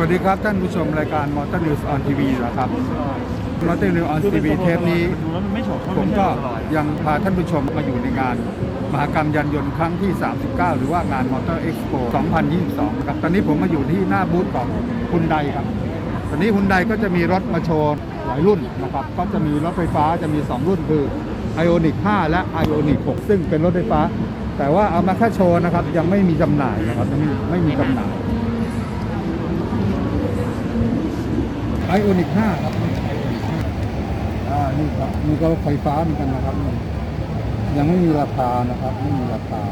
วัสดีครับท่านผู้ชมรายการ Motor News on TV นทีวีนะครับ Motor News on TV เทปนี้ดูแล้ผมก็ยังพาท่านผู้ชมมาอยู่ในงานมหกรรมยานยนต์ครั้งที่ 39 หรือว่างาน Motor Expo 2022 ครับ ตอนนี้ผมมาอยู่ที่หน้าบูธของฮุนไดครับ ตอนนี้ฮุนไดก็จะมีรถมาโชว์หลายรุ่นนะครับ ก็จะมีรถไฟฟ้าจะมี 2 รุ่นคือ Ioniq 5 และ Ioniq 6 ซึ่งเป็นรถไฟฟ้า แต่ว่าเอามาแค่โชว์นะครับ ยังไม่มีจำหน่ายนะครับยังไม่ไม่มีจำหน่าย Ioniq 5ครับอ่านี่ครับนี่ก็รถไฟฟ้าเหมือนกันนะครับนี่ยังไม่มีราคานะครับ ไม่มีราคา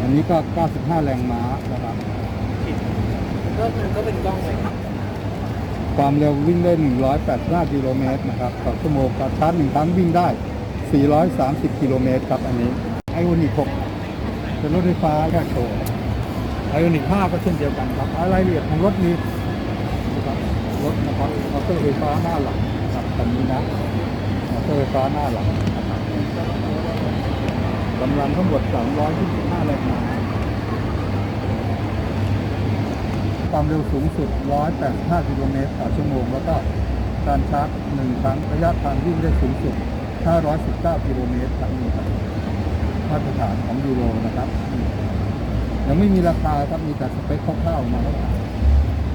อันนี้ก็ 95 แรงม้านะครับก็มันก็เป็นกล้องเลยครับความเร็ววิ่งได้ 185 กิโลเมตรนะครับต่อชั่วโมงการชาร์จหนึ่งครั้งวิ่งได้ 430 กิโลเมตรครับอันนี้ ไอโอนิก6เป็นรถไฟฟ้าแค่โชว์ ไอโอนิก5ก็เช่นเดียวกันครับรายละเอียดของรถนี้นะครับรถนะครับมอเตอร์ไฟฟ้าหน้าหลังครับคันนี้นะมอเตอร์ไฟฟ้าหน้าหลังนะครับกำลังทั้งหมด325แรงม้าความเร็วสูงสุด 185 กิโลเมตรต่อชั่วโมง แล้วก็การชาร์จหนึ่งครั้งระยะทางวิ่งได้สูงสุด 519 กิโลเมตรครับนี่ครับมาตรฐานของยูโรนะครับ ยังไม่มีราคาครับมีแต่สเปคคร่าวๆมาแล้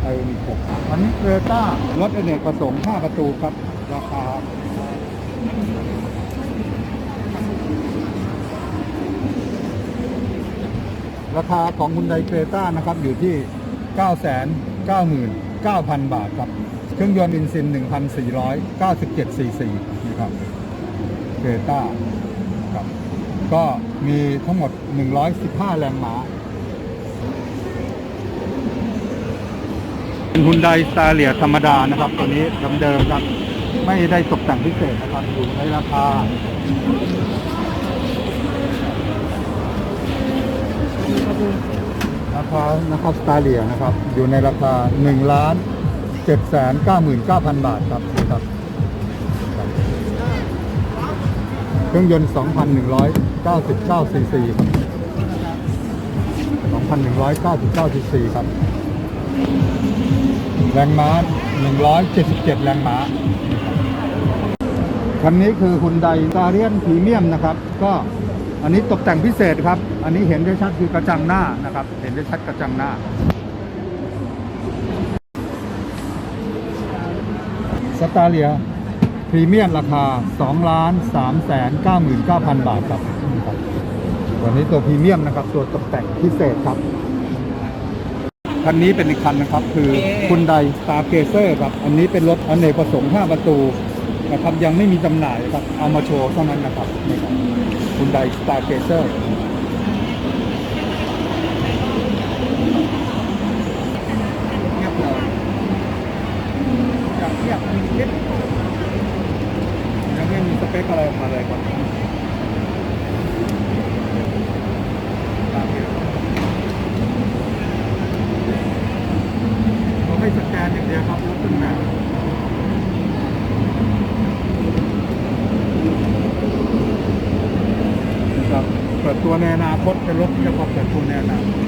ไอมีหกอันนี้เกรต้ารถอเนกประสงค์5ประตูครับ ราคาราคาของคุณไดเ r ต้านะครับ อยู่ที่ 999,000 บาทครับ เครื่องยนต์อินซิน 1,497 ซีซีนะครับเ r ต้าครับ ก็มีทั้งหมด 115 แรงม้า เป็นฮุนไดสตาเลียธรรมดานะครับ ตัวนี้เดิมๆครับ ไม่ได้ตกแต่งพิเศษนะครับ อยู่ในราคาราคานะครับสตาเลียนะครับ อยู่ในราคา1ล้าน7แสน99,000 บาทครับนี่ครับครับ เครื่องยนต์ 2,199ซีซีครับ 2,199ซีซีครับ แรงม้า 177 แรงม้า คันนี้คือคุณไดซาเรียนพรีเมียมนะครับ ก็อันนี้ตกแต่งพิเศษครับ อันนี้เห็นได้ชัดคือกระจังหน้านะครับ เห็นได้ชัดกระจังหน้าสตาเลียพรีเมียมราคา2ล้าน3แสน99,000 บาทครับนี่ครับ วนี้ตัวพรีเมียมนะครับ ตัวตกแต่งพิเศษครับคันนี้เป็นอีกคันนะครับ คือคุณไดสตาร์เกเซอร์ครับ อันนี้เป็นรถอเนกประสงค์5ประตูนะครับยังไม่มีจำหน่ายครับเอามาโชว์เท่านั้นนะครับนี่ครับคุณไดสตาร์เกเซอร์เงียบเลยอยากเทียบมีคลิปยังไม่มีสเปคอะไรออกมาเลยครับตามนี้ครับ เราไม่ สแกนอย่างเดียวครับรถต้นแบบนะครับเปิดตัวในอนาคตเป็นรถที่จะพอเปิดตัวในอนาคต